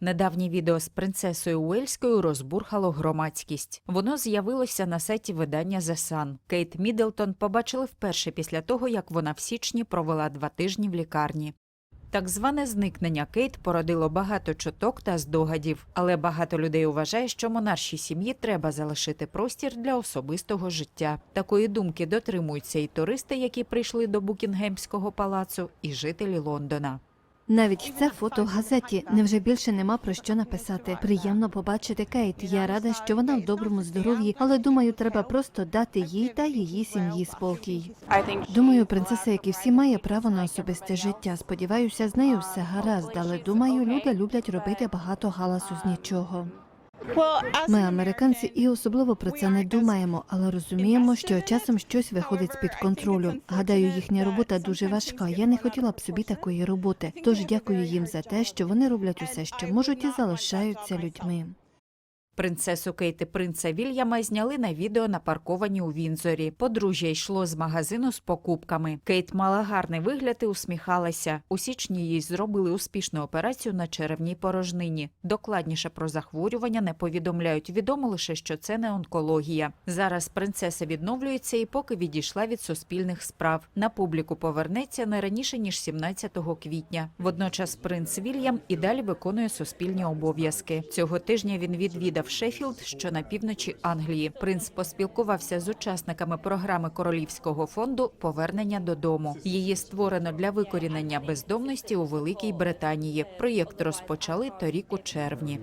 Недавнє відео з принцесою Уельською розбурхало громадськість. Воно з'явилося на сайті видання The Sun. Кейт Міддлтон побачили вперше після того, як вона в січні провела два тижні в лікарні. Так зване зникнення Кейт породило багато чуток та здогадів, але багато людей вважає, що монаршій сім'ї треба залишити простір для особистого життя. Такої думки дотримуються і туристи, які прийшли до Букінгемського палацу, і жителі Лондона. Навіть це фото в газеті. Невже більше нема про що написати? Приємно побачити Кейт. Я рада, що вона в доброму здоров'ї, але думаю, треба просто дати їй та її сім'ї спокій. Думаю, принцеса, як і всі, має право на особисте життя. Сподіваюся, з нею все гаразд, але думаю, люди люблять робити багато галасу з нічого. Ми американці і особливо про це не думаємо, але розуміємо, що часом щось виходить з під контролю. Гадаю, їхня робота дуже важка. Я не хотіла б собі такої роботи. Тож дякую їм за те, що вони роблять усе, що можуть, і залишаються людьми. Принцесу Кейт і принца Вільяма зняли на відео на парковані у Вінзорі. Подружжя йшло з магазину з покупками. Кейт мала гарний вигляд і усміхалася. У січні їй зробили успішну операцію на черевній порожнині. Докладніше про захворювання не повідомляють. Відомо лише, що це не онкологія. Зараз принцеса відновлюється і поки відійшла від суспільних справ. На публіку повернеться не раніше ніж 17 квітня. Водночас принц Вільям і далі виконує суспільні обов'язки. Цього тижня він відвідав Шеффілд, що на півночі Англії. Принц поспілкувався з учасниками програми Королівського фонду Повернення додому. Її створено для викорінення бездомності у Великій Британії. Проєкт розпочали торік у червні.